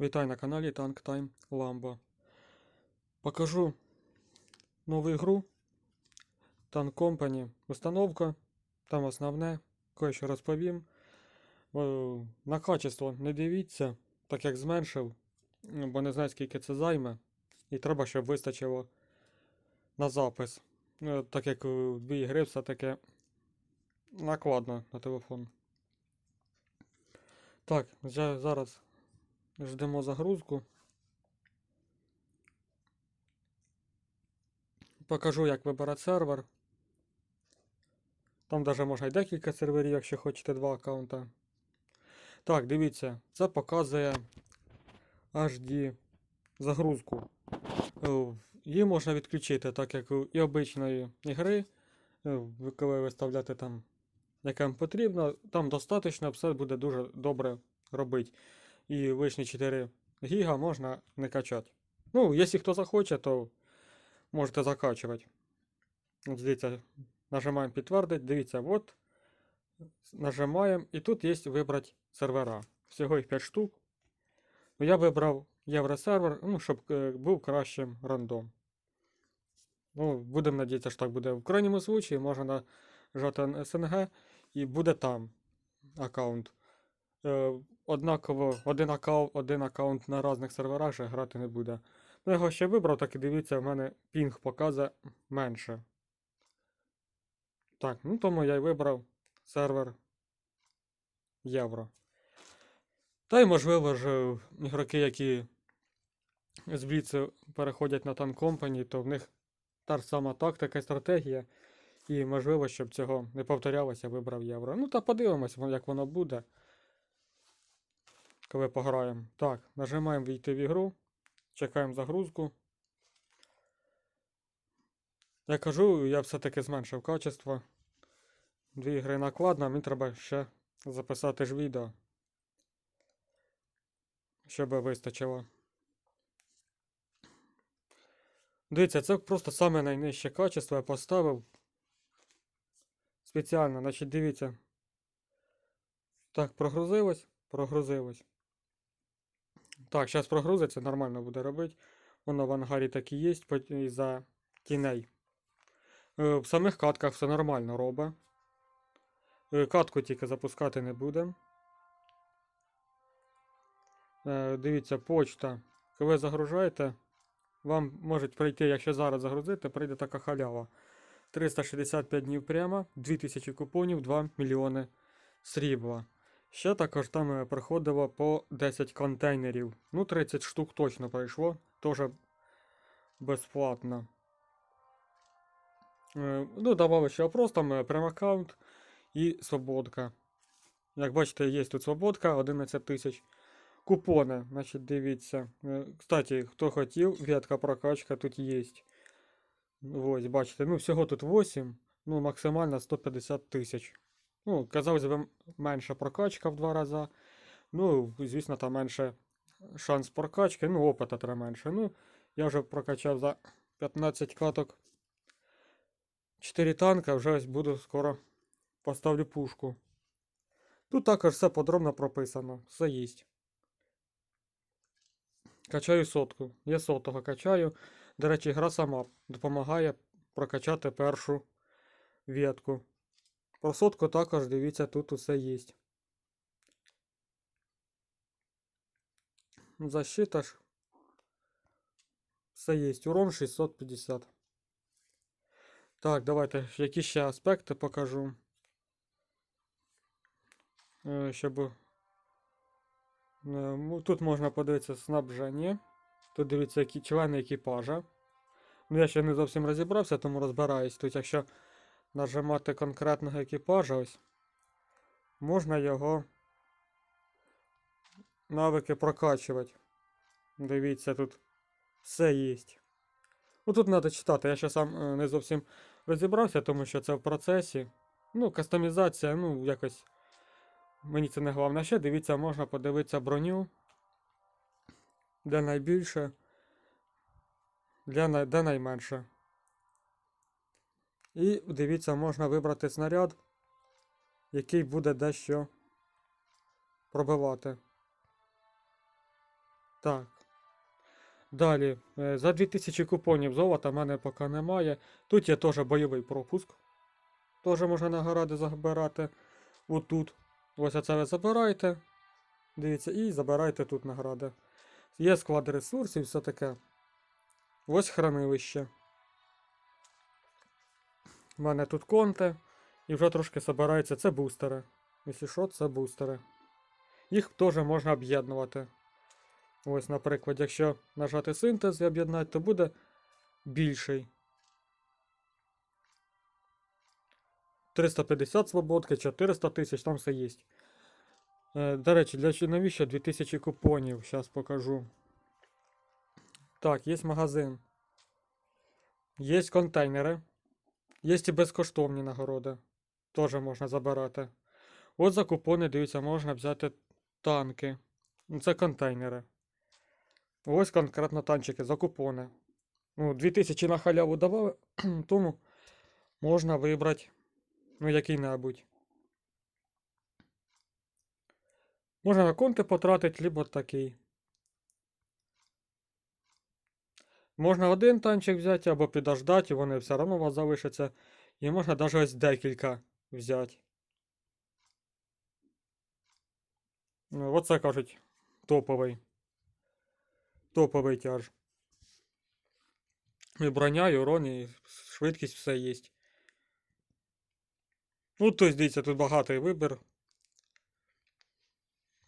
Вітаю на каналі Tank Time Lambo. Покажу нову ігру Tank Company. Установка. Там основне. Кое-що розповім. Е, На качество не дивіться, так як зменшив, бо не знаю скільки це займе. І треба, щоб вистачило на запис. Е, Так як е, дві ігри все таки накладно на телефон. Так, вже зараз Ждемо загрузку. Покажу, як вибирати сервер. Там даже можна й декілька серверів, якщо хочете два аккаунта. Так, дивіться, це показує HD загрузку. Е, Її можна відключити, так як і обичної ігри. е, ви Коли виставляти там, яке вам потрібно, там достатньо, все буде дуже добре робити і лишні 4 гіга можна не качати. Ну, якщо хто захоче, то можете закачувати. Дивіться, нажимаємо підтвердити. Дивіться, от. Нажимаємо, і тут є вибрати сервера. Всього їх 5 штук. Ну, Я вибрав євросервер, ну, щоб е, був кращим рандом. Ну, будемо надіятися, що так буде. В крайньому случаї можна нажати на СНГ і буде там аккаунт. Однаково один аккаунт, один аккаунт на різних серверах же грати не буде. Ну, його ще вибрав, так і дивіться, в мене пінг показує менше. Так, ну тому я й вибрав сервер Євро. Та й можливо ж ігроки, які з Бліцу переходять на Tank Company, то в них та ж сама тактика і стратегія. І можливо, щоб цього не повторялося, вибрав євро. Ну та подивимось, як воно буде коли пограємо. Так, нажимаємо війти в ігру, чекаємо загрузку. Я кажу, я все-таки зменшив качество. Дві ігри накладно, мені треба ще записати ж відео. Щоб вистачило. Дивіться, це просто саме найнижче качество я поставив. Спеціально, значить, дивіться. Так, прогрузилось, прогрузилось. Так, зараз прогрузиться, нормально буде робити. Воно в ангарі так і є із-за тіней. Е, В самих катках все нормально робить. Е, Катку тільки запускати не будемо. Е, Дивіться, почта. Коли загружаєте, вам можуть прийти, якщо зараз загрузити, прийде така халява. 365 днів прямо, 2000 купонів, 2 мільйони срібла. Ще також там е, приходило по 10 контейнерів. Ну, 30 штук точно прийшло. Теж безплатно. Е, Ну, давали ще опрос, там е, прем-аккаунт і свободка. Як бачите, є тут свободка 11 тисяч. Купони, значить, дивіться. Кстати, хто хотів, ветка прокачка тут є. Ось, бачите, ну всього тут 8, ну максимально 150 тисяч. Ну, казалось би, менша прокачка в два рази. Ну, звісно, там менше шанс прокачки, ну, опита треба менше. Ну, я вже прокачав за 15 каток 4 танка, вже буду скоро поставлю пушку. Тут також все подробно прописано, все є. Качаю сотку. Я сотого качаю. До речі, гра сама допомагає прокачати першу ветку. Про сотку також дивіться, тут усе є. Защита ж. Все є. Урон 650. Так, давайте які ще аспекти покажу. Е, Щоб. е, ну, Тут можна подивитися снабження. Тут дивіться, які члени екіпажа. Ну, я ще не зовсім розібрався, тому розбираюсь. Тут, якщо нажимати конкретного екіпажа, ось, можна його навики прокачувати. Дивіться, тут все є. Ну тут треба читати. Я ще сам е, не зовсім розібрався, тому що це в процесі. Ну, кастомізація, ну, якось. Мені це не головне. Ще дивіться, можна подивитися броню. Де найбільше. Для най... де найменше. І дивіться, можна вибрати снаряд, який буде дещо пробивати. Так. Далі, е, за 2000 купонів золота в мене поки немає. Тут є теж бойовий пропуск. Теж можна нагороди забирати. Отут. Ось оце ви забираєте. Дивіться, і забирайте тут награди. Є склад ресурсів, все таке. Ось хранилище. У мене тут конте. І вже трошки збирається. Це бустери. Якщо що, це бустери. Їх теж можна об'єднувати. Ось, наприклад, якщо нажати синтез і об'єднати, то буде більший. 350 свободки, 400 тисяч, там все є. Е, до речі, для навіщо 2000 купонів? Зараз покажу. Так, є магазин. Є контейнери. Є і безкоштовні нагороди. Теж можна забирати. От за купони, дивіться, можна взяти танки. Ну, Це контейнери. Ось конкретно танчики за купони. Ну, 2000 на халяву давали, тому можна вибрати ну, який-небудь. Можна на конти потратити, либо такий. Можна один танчик взяти або підождати, вони все одно у вас залишаться. І можна навіть ось декілька взяти. Ну, оце кажуть топовий. Топовий тяж. І броня, і урон, і швидкість все є. Ну, тобто, дивіться, тут багатий вибір.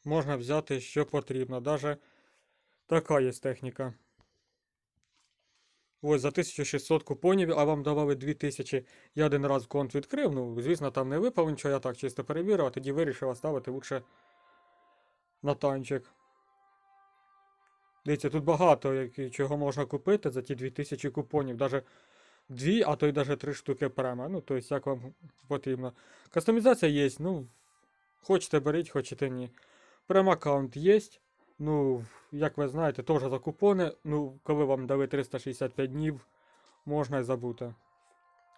Можна взяти, що потрібно. Даже така є техніка. Ось за 1600 купонів, а вам давали 2000. Я один раз конт відкрив. Ну, звісно, там не випав нічого, я так чисто перевірив, а тоді вирішив оставити лучше на танчик. Дивіться, тут багато чого можна купити за ті 2000 купонів. Даже дві, а то й даже три штуки према. Ну, тобто, як вам потрібно. Кастомізація є, ну, хочете беріть, хочете ні. Прем-аккаунт є. Ну, як ви знаєте, теж за купони. Ну, коли вам дали 365 днів, можна і забути.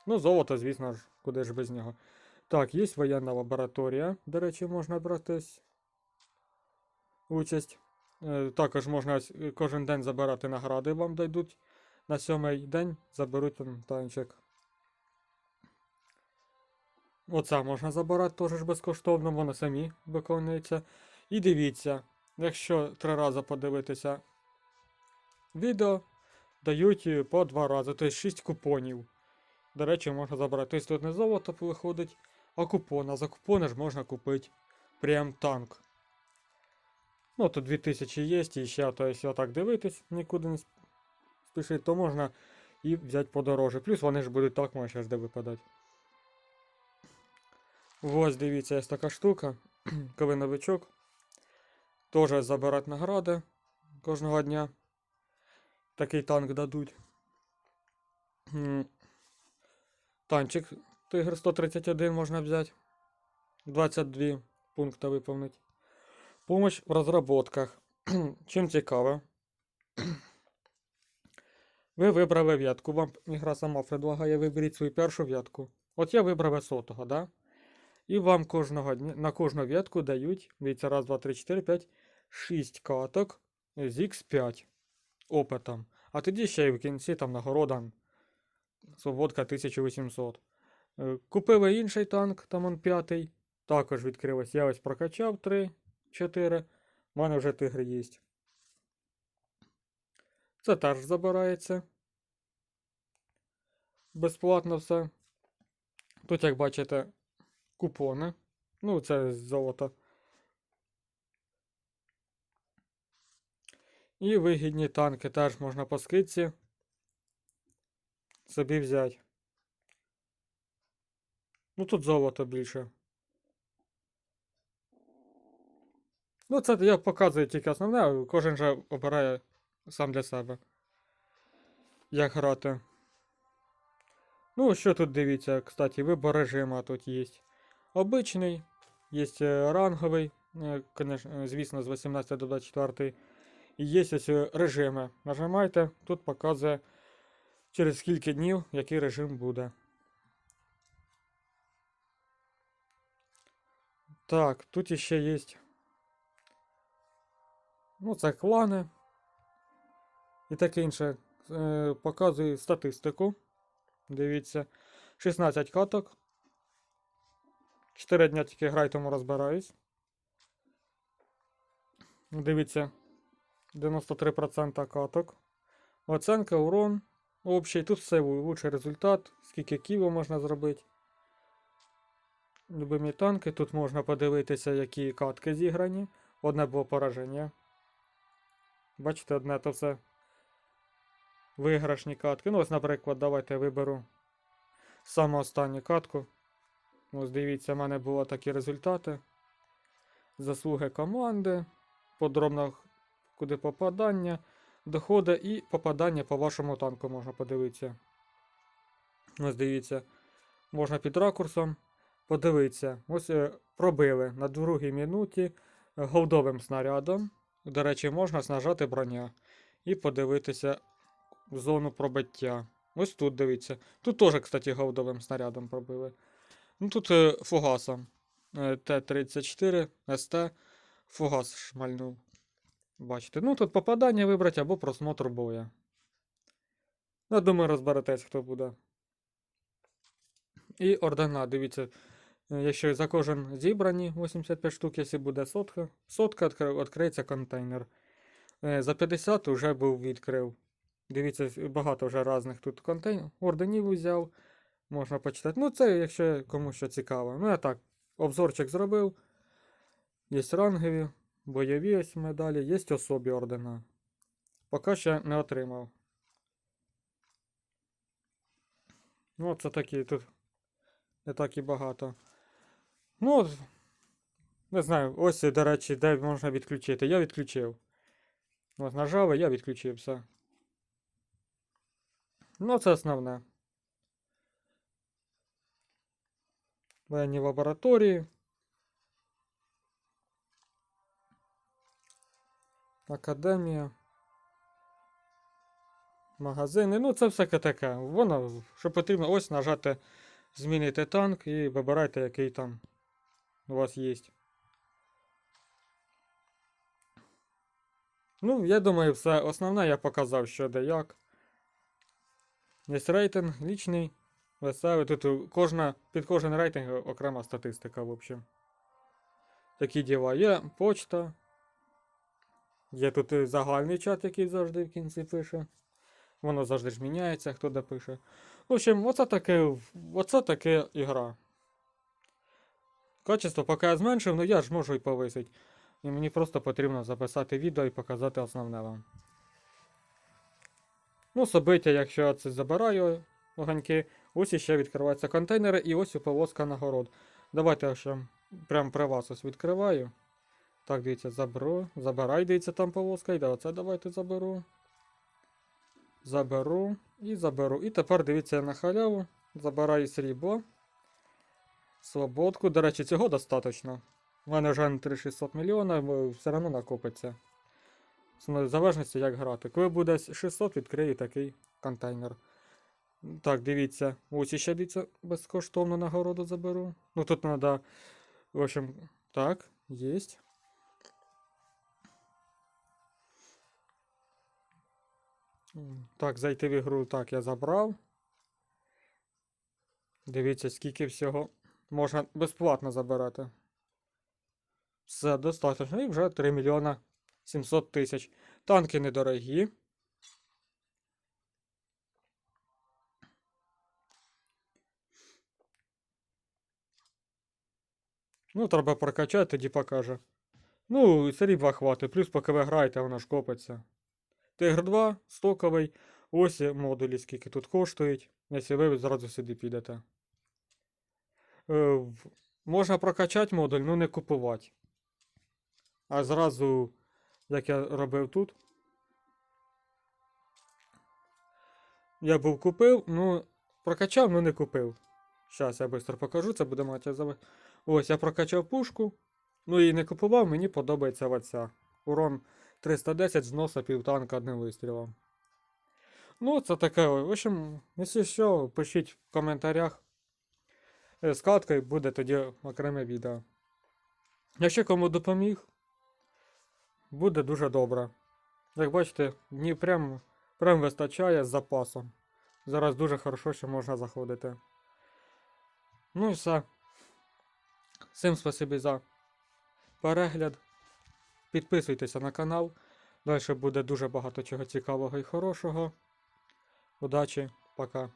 Ну, золото, звісно ж, куди ж без нього. Так, є воєнна лабораторія. До речі, можна братись участь. Е, Також можна е, кожен день забирати награди, вам дойдуть. На сьомий день заберуть там танчик. Оце можна забирати теж безкоштовно, воно самі виконується. І дивіться, якщо три рази подивитися відео, дають е, по два рази, тобто 6 купонів. До речі, можна забрати. Тобто тут не золото виходить, а купон. А за купони ж можна купити прям танк. Ну, тут 2000 є, і ще, то якщо так дивитись, нікуди не спішить, то можна і взяти подороже. Плюс вони ж будуть так, зараз де випадати. Ось дивіться, є така штука. Коли новичок. Теж забирати награди кожного дня. Такий танк дадуть. Танчик Тигр 131 можна взяти. 22 пункти виповнити. Помощь в розробках. Чим цікаво? Ви вибрали в'ятку. Вам ігра сама предлагає виберіть свою першу в'ятку. От я вибрав сотого, да? І вам кожного дня на кожну в'ятку дають, дивіться, раз, два, три, чотири, п'ять, шість каток з X5 опитом. А тоді ще й в кінці там нагорода Свободка 1800. Е, Купили інший танк, там он п'ятий. Також відкрилось. Я ось прокачав 3, 4. У мене вже тигри є. Це теж забирається. Безплатно все. Тут, як бачите, купони. Ну, це золото. І вигідні танки теж можна по скидці собі взяти. Ну тут золото більше. Ну, це я показую тільки основне, кожен же обирає сам для себе. Як грати. Ну, що тут дивіться, кстати, вибор режима тут є. Обичний, є е, ранговий, е, е, звісно, з 18 до 24. І є ось е, режими. Нажимаєте, тут показує через скільки днів який режим буде. Так, тут іще є. Ну, це клани. і таке інше. Е, показую статистику. Дивіться. 16 каток. 4 дня тільки граю, тому розбираюсь. Дивіться. 93% каток. Оценка, урон. Общий. Тут все лучший результат. Скільки кіло можна зробити. Любимі танки. Тут можна подивитися, які катки зіграні. Одне було пораження. Бачите, одне то все виграшні катки. Ну, ось, наприклад, давайте я виберу саме останню катку. Ось дивіться, в мене були такі результати. Заслуги команди, подробно куди попадання, доходи і попадання по вашому танку можна подивитися. Ось дивіться, можна під ракурсом подивитися. Ось е, пробили на другій минуті голдовим снарядом. До речі, можна нажати броня і подивитися зону пробиття. Ось тут дивіться. Тут теж, кстати, голдовим снарядом пробили. Ну тут е, фугасом. Е, Т-34 СТ фугас шмальнув. Бачите. Ну тут попадання вибрати або просмотр боя. Ну, Я думаю, розберетесь, хто буде. І ордена, дивіться. е, Якщо за кожен зібрані 85 штук, якщо буде сотка, сотка відкриється контейнер. Е, За 50 вже був відкрив. Дивіться, багато вже різних тут контейнерів. Орденів взяв. Можна почитати. Ну, це якщо комусь що цікаво. Ну, я так, обзорчик зробив. Є рангові, бойові ось медалі, є особі ордена. Поки ще не отримав. Ну, це такі тут не так і багато. Ну, не знаю, ось, до речі, де можна відключити. Я відключив. Ось нажав, і я відключив все. Ну, це основне. Воєнні лабораторії. Академія. Магазини. Ну, це всяке таке. Воно, що потрібно, ось нажати змінити танк і вибирайте, який там у вас є. Ну, я думаю, все основне я показав, що де як. Є рейтинг, лічний, веселий. Тут кожна, під кожен рейтинг окрема статистика, в общем. Такі діла. Є почта. Є тут загальний чат, який завжди в кінці пише. Воно завжди ж міняється, хто де пише. В общем, оце таке, оце таке ігра. Качество поки я зменшив, ну я ж можу і повисити. І мені просто потрібно записати відео і показати основне вам. Ну, собиття, якщо я це забираю огоньки, ось іще відкриваються контейнери і ось і повозка нагород. Давайте я ще прямо при вас ось відкриваю. Так, дивіться, заберу. Забирай, дивіться, там повозка йде. Оце давайте заберу. Заберу і заберу. І тепер дивіться я на халяву. Забираю срібло. Свободку. До речі, цього достатньо. У мене вже не 3600 мільйонів, все одно накопиться. В залежності, як грати. Коли буде 600, відкрию такий контейнер. Так, дивіться. Ось іще дивіться, безкоштовно нагороду заберу. Ну тут треба. В общем, так, єсть. Так, зайти в ігру. Так, я забрав. Дивіться, скільки всього можна безплатно забирати. Все достатньо. І вже 3 мільйона 700 тисяч. Танки недорогі. Ну, треба прокачати, тоді покаже. Ну, срібла хватить, плюс поки ви граєте, воно ж копиться. Тигр 2, стоковий. Ось модулі, скільки тут коштують, якщо ви зразу сюди підете. Е, можна прокачати модуль, ну не купувати. А зразу, як я робив тут. Я був купив, ну, прокачав, ну не купив. Зараз я швидко покажу, це буде мати за. Ось я прокачав пушку. Ну і не купував, мені подобається оця. Урон 310 зноса півтанка одним вистрілом. Ну, це таке. В общем, якщо що, пишіть в коментарях. Е, З каткою буде тоді окреме відео. Якщо кому допоміг, буде дуже добре. Як бачите, дні прям Прям вистачає з запасом. Зараз дуже хорошо, що можна заходити. Ну і все. Всім спасибі за перегляд. Підписуйтеся на канал. Далі буде дуже багато чого цікавого і хорошого. Удачі, пока.